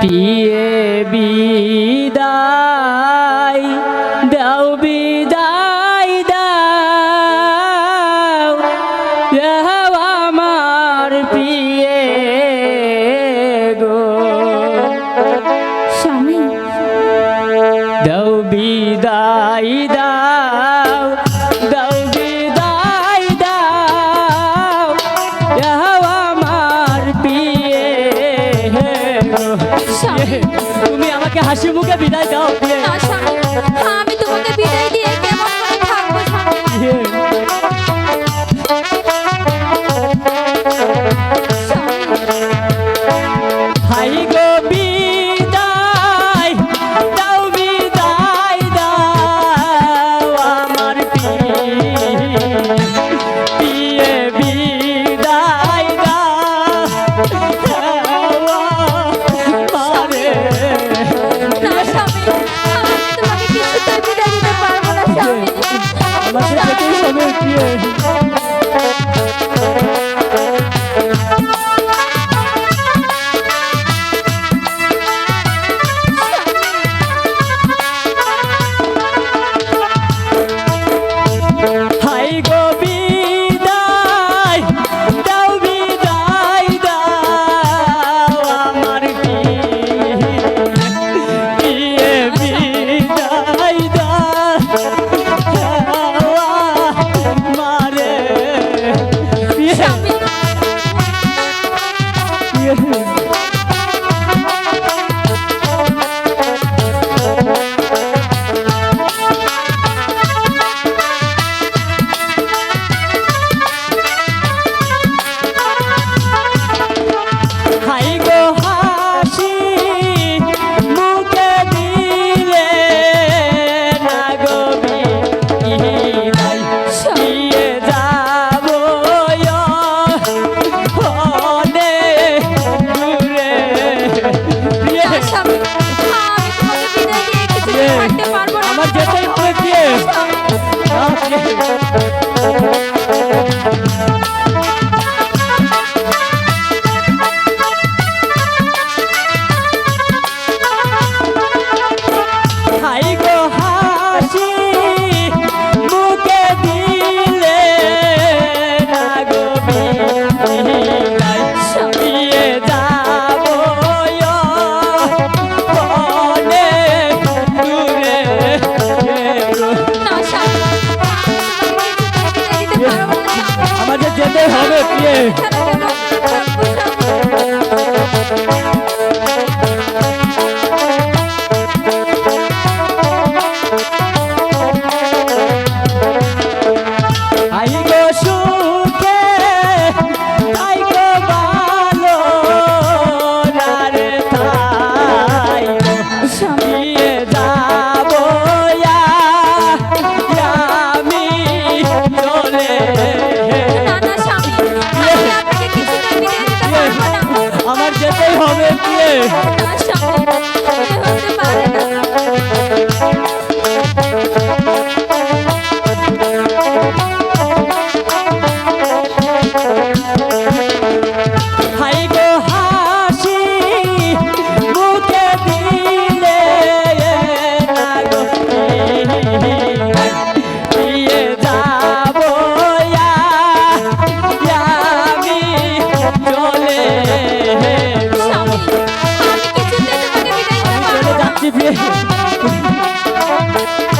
পিয়ে বি হাসি মুখে বিদায় দাও আমি তোমাকে বিদায় yeah. দিয়েছেন Thank you. 예, 반갑 습. যেতেই হবে বিয়ে Thank you.